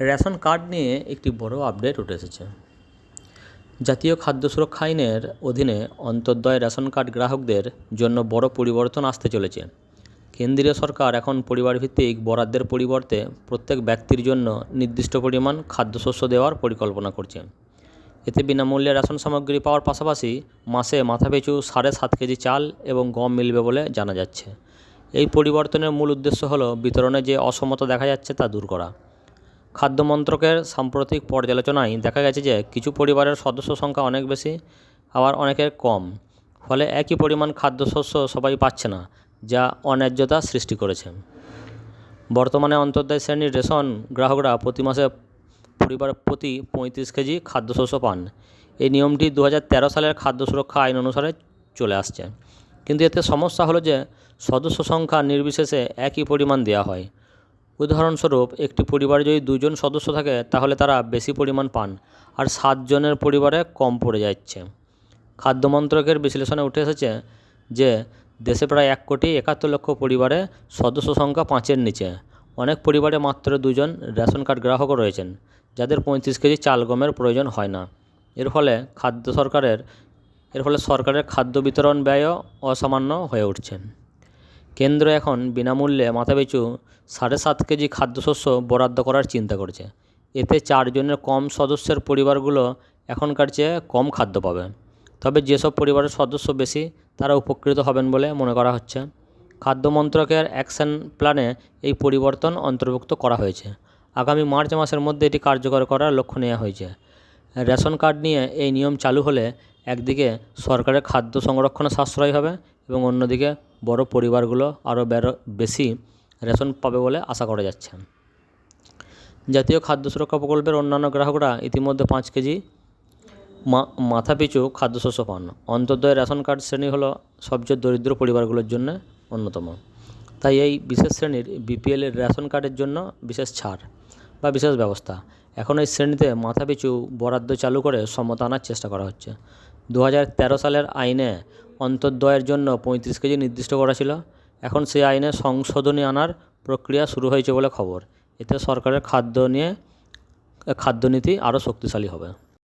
Ration card নিয়ে একটি বড় আপডেট উঠে এসেছে। জাতীয় খাদ্য সুরক্ষা আইনের অধীনে অন্তর্দয় রেশন কার্ড গ্রাহকদের জন্য বড় পরিবর্তন আসতে চলেছে। কেন্দ্রীয় সরকার এখন পরিবারভিত্তিক বরাদ্দের পরিবর্তে প্রত্যেক ব্যক্তির জন্য নির্দিষ্ট পরিমাণ খাদ্যশস্য দেওয়ার পরিকল্পনা করছে। এতে বিনামূল্যে রেশন সামগ্রী পাওয়ার পাশাপাশি মাসে মাথাপিছু সাড়ে সাত কেজি চাল এবং গম মিলবে বলে জানা যাচ্ছে। এই পরিবর্তনের মূল উদ্দেশ্য হলো বিতরণে যে অসমতা দেখা যাচ্ছে তা দূর করা। খাদ্য মন্ত্রকের সাম্প্রতিক পর্যালোচনায় দেখা গেছে যে কিছু পরিবারের সদস্য সংখ্যা অনেক বেশি, আবার অনেকের কম। ফলে একই পরিমাণ খাদ্যশস্য সবাই পাচ্ছে না, যা অন্যায্যতা সৃষ্টি করেছে। বর্তমানে অন্তর্দায় শ্রেণির রেশন গ্রাহকরা প্রতি মাসে পরিবার প্রতি পঁয়ত্রিশ কেজি খাদ্যশস্য পান। এই নিয়মটি দু হাজার তেরো সালের খাদ্য সুরক্ষা আইন অনুসারে চলে আসছে। কিন্তু এতে সমস্যা হলো যে সদস্য সংখ্যা নির্বিশেষে একই পরিমাণ দেওয়া হয়। উদাহরণস্বরূপ, একটি পরিবারে যদি দুজন সদস্য থাকে, তাহলে তারা বেশি পরিমাণ পান আর সাতজনের পরিবারে কম পড়ে যাচ্ছে। খাদ্য মন্ত্রকের বিশ্লেষণে উঠে এসেছে যে, দেশে প্রায় এক কোটি একাত্তর লক্ষ পরিবারে সদস্য সংখ্যা পাঁচের নিচে। অনেক পরিবারে মাত্র দুজন রেশন কার্ড গ্রাহকও রয়েছেন, যাদের পঁয়ত্রিশ কেজি চাল গমের প্রয়োজন হয় না। এর ফলে খাদ্য সরকারের, এর ফলে সরকারের খাদ্য বিতরণ ব্যয়ও অসামান্য হয়ে উঠছে। কেন্দ্র এখন বিনামূল্যে মাথাপিছু সাড়ে সাত কেজি খাদ্যশস্য বরাদ্দ করার চিন্তা করছে। এতে চারজনের কম সদস্যের পরিবারগুলো এখনকার চেয়ে কম খাদ্য পাবে। তবে যেসব পরিবারের সদস্য বেশি, তারা উপকৃত হবেন বলে মনে করা হচ্ছে। খাদ্য মন্ত্রকের অ্যাকশন প্ল্যানে এই পরিবর্তন অন্তর্ভুক্ত করা হয়েছে। আগামী মার্চ মাসের মধ্যে এটি কার্যকর করার লক্ষ্য নেওয়া হয়েছে। রেশন কার্ড নিয়ে এই নিয়ম চালু হলে একদিকে সরকারের খাদ্য সংরক্ষণে সাশ্রয় হবে এবং অন্যদিকে বড় পরিবারগুলো আরও বেশি রেশন পাবে বলে আশা করা যাচ্ছে। জাতীয় খাদ্য সুরক্ষা প্রকল্পের অন্যান্য গ্রাহকরা ইতিমধ্যে পাঁচ কেজি মা, মাথাপিছু খাদ্যশস্য পান। অন্তর্দয় রেশন কার্ড শ্রেণি হলো সবচেয়ে দরিদ্র পরিবারগুলোর জন্য অন্যতম। তাই এই বিশেষ শ্রেণির বিপিএলের রেশন কার্ডের জন্য বিশেষ ছাড় বা বিশেষ ব্যবস্থা। এখন এই শ্রেণীতে মাথাপিছু বরাদ্দ চালু করে সমতা আনার চেষ্টা করা হচ্ছে। দু হাজার তেরো সালের আইনে অন্তর্দয়ের জন্য পঁয়ত্রিশ কেজি নির্দিষ্ট করা ছিল। এখন সেই আইনে সংশোধনী আনার প্রক্রিয়া শুরু হয়েছে বলে খবর। এতে সরকারের খাদ্য নিয়ে, খাদ্যনীতি আরও শক্তিশালী হবে।